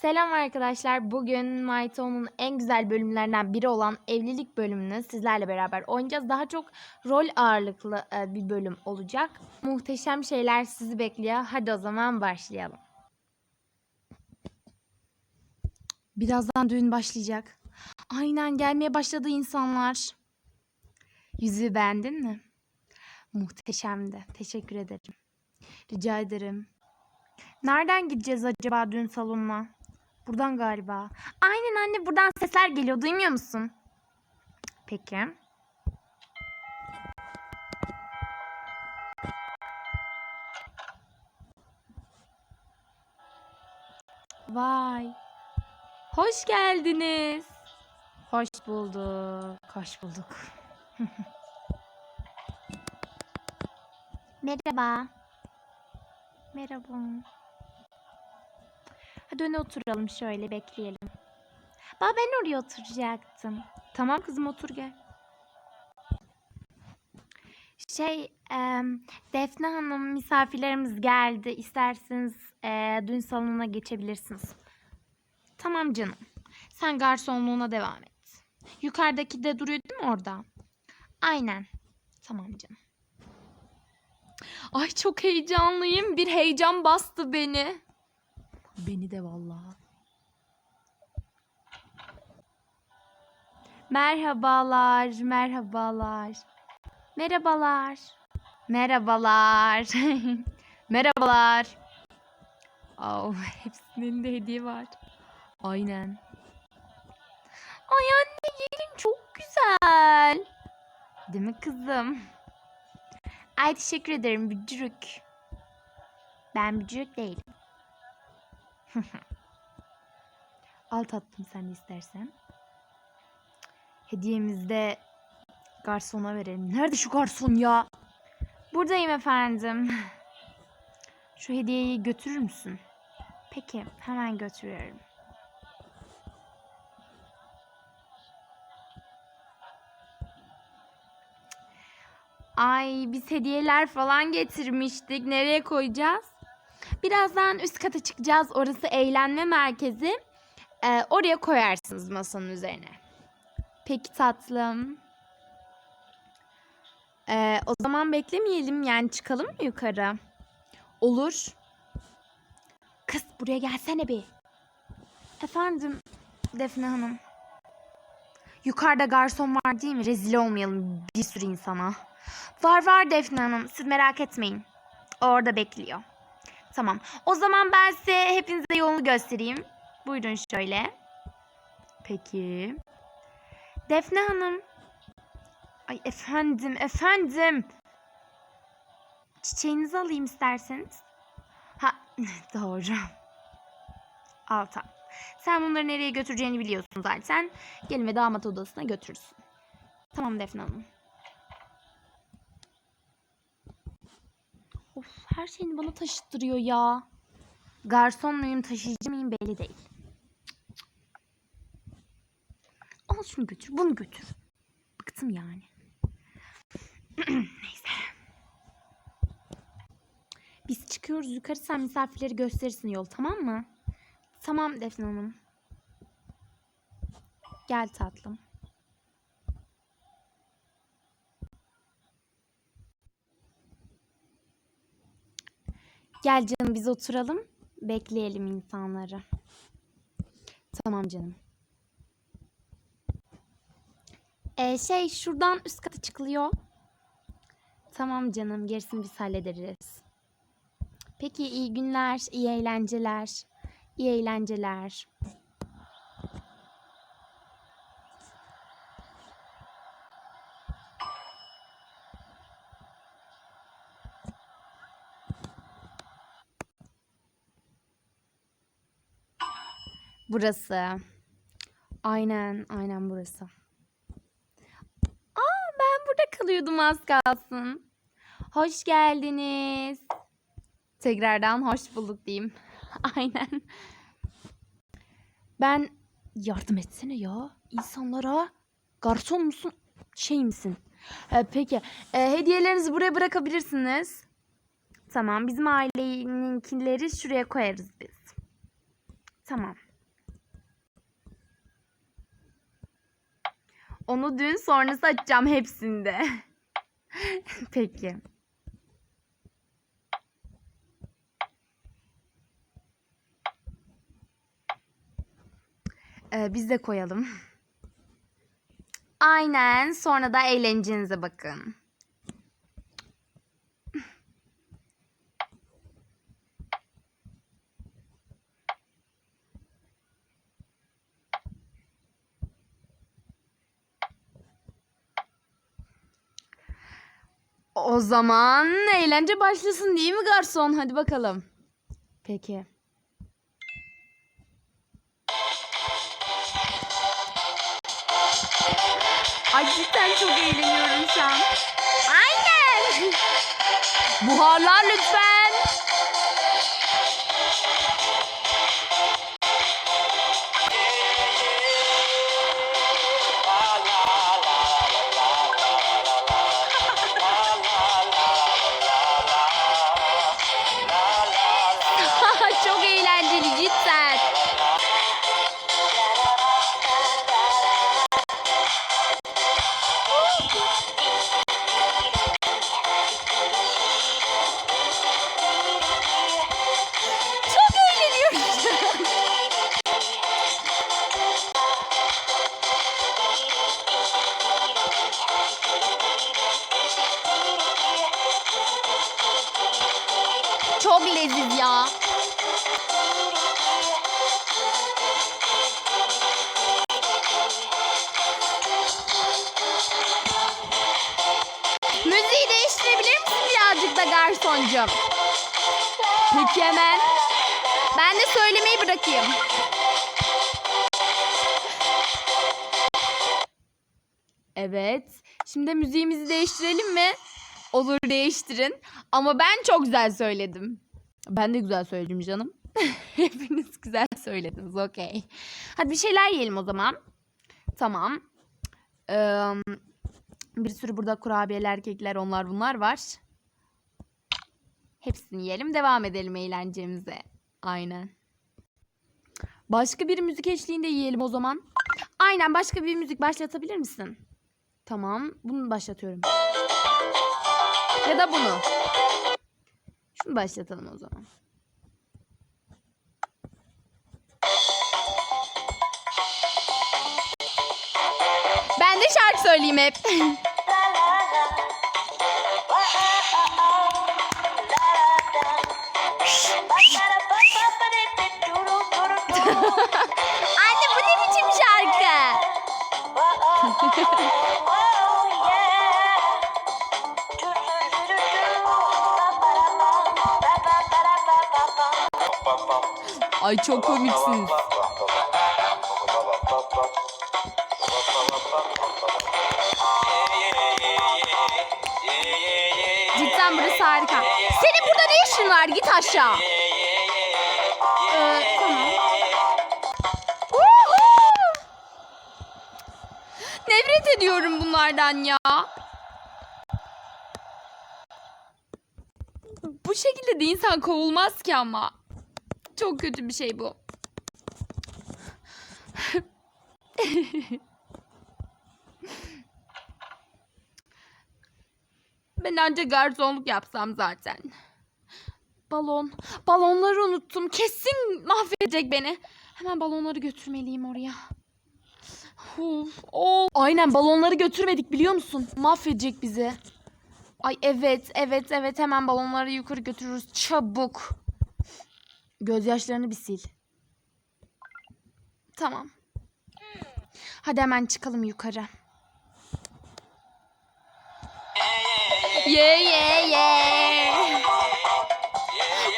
Selam arkadaşlar. Bugün Myto'nun en güzel bölümlerinden biri olan evlilik bölümünü sizlerle beraber oynayacağız. Daha çok rol ağırlıklı e, bir bölüm olacak. Muhteşem şeyler sizi bekliyor. Hadi o zaman başlayalım. Birazdan düğün başlayacak. Aynen gelmeye başladı insanlar. Yüzüğü beğendin mi? Muhteşemdi. Teşekkür ederim. Rica ederim. Nereden gideceğiz acaba düğün salonuna? Buradan galiba. Aynen anne buradan sesler geliyor. Duymuyor musun? Peki. Vay. Hoş geldiniz. Hoş bulduk. Hoş bulduk. Merhaba. Merhaba. Hadi öne oturalım şöyle bekleyelim. Baba ben oraya oturacaktım. Tamam kızım otur gel. Şey em, Defne Hanım misafirlerimiz geldi. İsterseniz e, düğün salonuna geçebilirsiniz. Tamam canım. Sen garsonluğuna devam et. Yukarıdaki de duruyor değil mi orada? Aynen. Tamam canım. Ay çok heyecanlıyım. Bir heyecan bastı beni. Beni de vallahi. Merhabalar, merhabalar. Merhabalar. Merhabalar. merhabalar. Oh, hepsinin elinde hediye var. Aynen. Ay anne gelin çok güzel. Değil mi kızım? Ay teşekkür ederim bücürük. Ben bücürük değilim. Al tatlım sen istersen. Hediyemizi de garsona verelim. Nerede şu garson ya? Buradayım efendim. Şu hediyeyi götürür müsün? Peki hemen götürüyorum. Ay biz hediyeler falan getirmiştik. Nereye koyacağız? Birazdan üst kata çıkacağız. Orası eğlenme merkezi. Ee, oraya koyarsınız masanın üzerine. Peki tatlım. Ee, o zaman beklemeyelim. Yani çıkalım mı yukarı? Olur. Kız buraya gelsene bir. Efendim Defne Hanım. Yukarıda garson var değil mi? Rezil olmayalım bir sürü insana. Var var Defne Hanım. Siz merak etmeyin. Orada bekliyor. Tamam. O zaman ben size hepinize yolunu göstereyim. Buyurun şöyle. Peki. Defne Hanım. Ay efendim, efendim. Çiçeğinizi alayım isterseniz. Ha, doğru. Al tamam. Sen bunları nereye götüreceğini biliyorsun zaten. Gelin ve damat odasına götürürsün. Tamam Defne Hanım. Of her şeyini bana taşıttırıyor ya. Garson muyum taşıyıcı mıyım belli değil. Al şunu götür bunu götür. Bıktım yani. Neyse. Biz çıkıyoruz yukarı sen misafirleri gösterirsin yol tamam mı? Tamam Defne Hanım. Gel tatlım. Gel canım biz oturalım. Bekleyelim insanları. Tamam canım. Ee, şey şuradan üst kata çıkılıyor. Tamam canım gerisini biz hallederiz. Peki iyi günler, iyi eğlenceler. İyi eğlenceler. Burası. Aynen, aynen burası. Aa, ben burada kalıyordum az kalsın. Hoş geldiniz. Tekrardan hoş bulduk diyeyim. Aynen. Ben yardım etsene ya insanlara. Garson musun? Şey misin? Ee, peki. Ee, hediyelerinizi buraya bırakabilirsiniz. Tamam. Bizim aileninkileri şuraya koyarız biz. Tamam. Onu dün sonrası açacağım hepsinde. Peki. Ee, biz de koyalım. Aynen. Sonra da eğlencenize bakın. Zaman eğlence başlasın değil mi garson? Hadi bakalım. Peki. Ay cidden çok eğleniyorum şu an. Aynen. Buharlar lütfen. Çok leziz ya. Müziği değiştirebilir misin birazcık da garsoncum? Peki hemen. Ben de söylemeyi bırakayım. Evet. Şimdi müziğimizi değiştirelim mi? Olur değiştirin. Ama ben çok güzel söyledim. Ben de güzel söyledim canım. Hepiniz güzel söylediniz. Okey. Hadi bir şeyler yiyelim o zaman. Tamam. Ee, bir sürü burada kurabiyeler, kekler, onlar bunlar var. Hepsini yiyelim. Devam edelim eğlencemize. Aynen. Başka bir müzik eşliğinde yiyelim o zaman. Aynen başka bir müzik başlatabilir misin? Tamam. Bunu başlatıyorum. Ya da bunu. Başlatalım o zaman. Ben de şarkı söyleyeyim hep. Ay çok komiksiniz. Cidden burası harika. Senin burada ne işin var? Git aşağı. Ee, tamam. Nefret ediyorum bunlardan ya. Bu şekilde de insan kovulmaz ki ama. Çok kötü bir şey bu. Ben ancak garsonluk yapsam zaten. Balon. Balonları unuttum. Kesin mahvedecek beni. Hemen balonları götürmeliyim oraya. Uf, of. Aynen balonları götürmedik biliyor musun? Mahvedecek bizi. Ay evet evet evet hemen balonları yukarı götürürüz. Çabuk. Gözyaşlarını bir sil. Tamam. Hadi hemen çıkalım yukarı. Ye ye ye.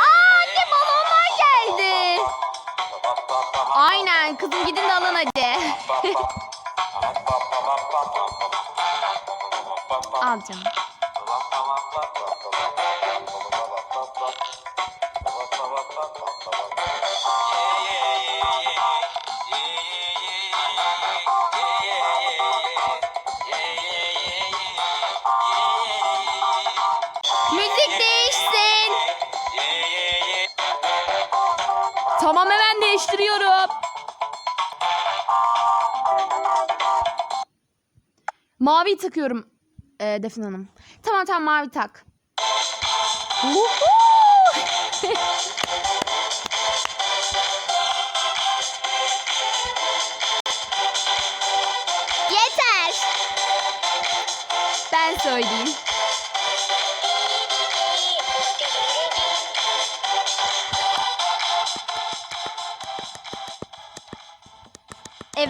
Aa anne balonlar geldi. Aynen kızım gidin de alın hadi. Al canım. Mavi takıyorum e, Defne Hanım. Tamam tamam mavi tak.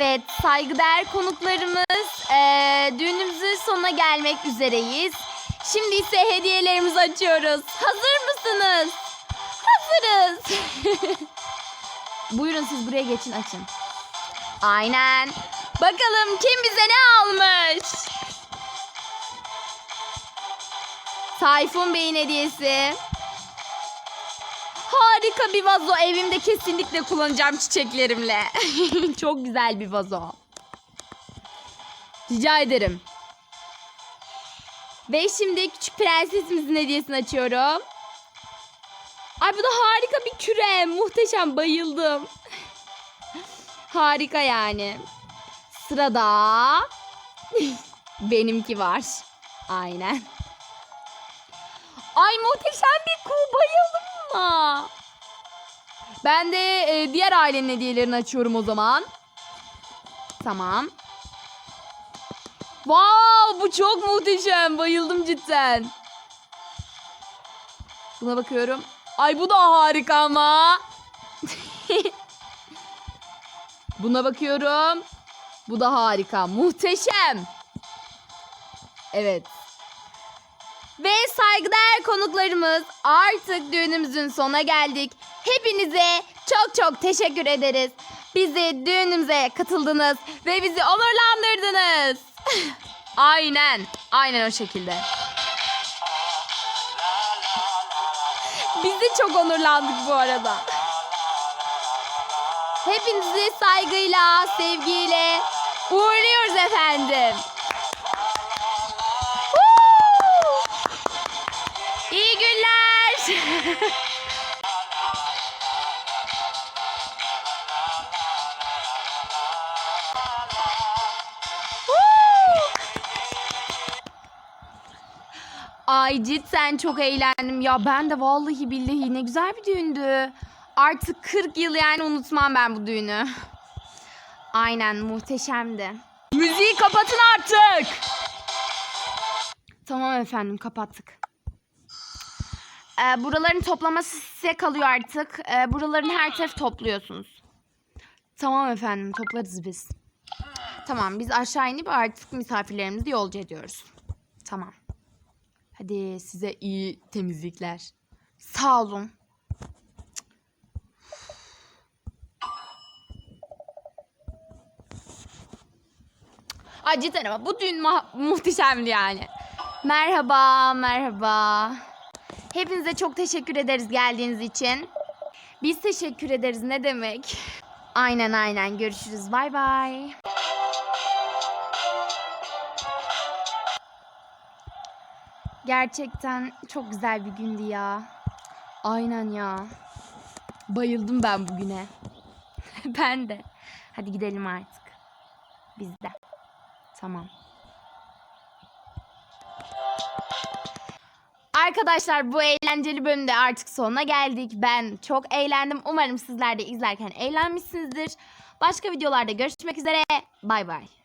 Evet, saygıdeğer konuklarımız, eee düğünümüzün sonuna gelmek üzereyiz. Şimdi ise hediyelerimizi açıyoruz. Hazır mısınız? Hazırız. Buyurun siz buraya geçin açın. Aynen. Bakalım kim bize ne almış? Tayfun Bey'in hediyesi. Harika bir vazo. Evimde kesinlikle kullanacağım çiçeklerimle. Çok güzel bir vazo. Rica ederim. Ve şimdi küçük prensesimizin hediyesini açıyorum. Ay bu da harika bir küre. Muhteşem bayıldım. harika yani. Sırada benimki var. Aynen. Ay muhteşem bir kuğu bayıldım. Ben de e, diğer ailenin hediyelerini açıyorum o zaman. Tamam. Wow bu çok muhteşem. Bayıldım cidden. Buna bakıyorum. Ay bu da harika ama. Buna bakıyorum. Bu da harika. Muhteşem. Evet. Ve saygıdeğer konuklarımız artık düğünümüzün sonuna geldik. Hepinize çok çok teşekkür ederiz. Bizi düğünümüze katıldınız ve bizi onurlandırdınız. aynen, aynen o şekilde. Biz de çok onurlandık bu arada. Hepinizi saygıyla, sevgiyle uğurluyoruz efendim. Ay cidden çok eğlendim. Ya ben de vallahi billahi ne güzel bir düğündü. Artık 40 yıl yani unutmam ben bu düğünü. Aynen muhteşemdi. Müziği kapatın artık. Tamam efendim kapattık. Ee, buraların toplaması size kalıyor artık. Ee, buraların her tarafı topluyorsunuz. Tamam efendim toplarız biz. Tamam biz aşağı inip artık misafirlerimizi yolcu ediyoruz. Tamam. Hadi size iyi temizlikler. Sağ olun. Ay cidden ama bu düğün muhteşemdi yani. Merhaba, merhaba. Hepinize çok teşekkür ederiz geldiğiniz için. Biz teşekkür ederiz ne demek. Aynen aynen görüşürüz bay bay. Gerçekten çok güzel bir gündü ya. Aynen ya. Bayıldım ben bugüne. ben de. Hadi gidelim artık. Biz de. Tamam. Arkadaşlar bu eğlenceli bölümde artık sonuna geldik. Ben çok eğlendim. Umarım sizler de izlerken eğlenmişsinizdir. Başka videolarda görüşmek üzere. Bay bay.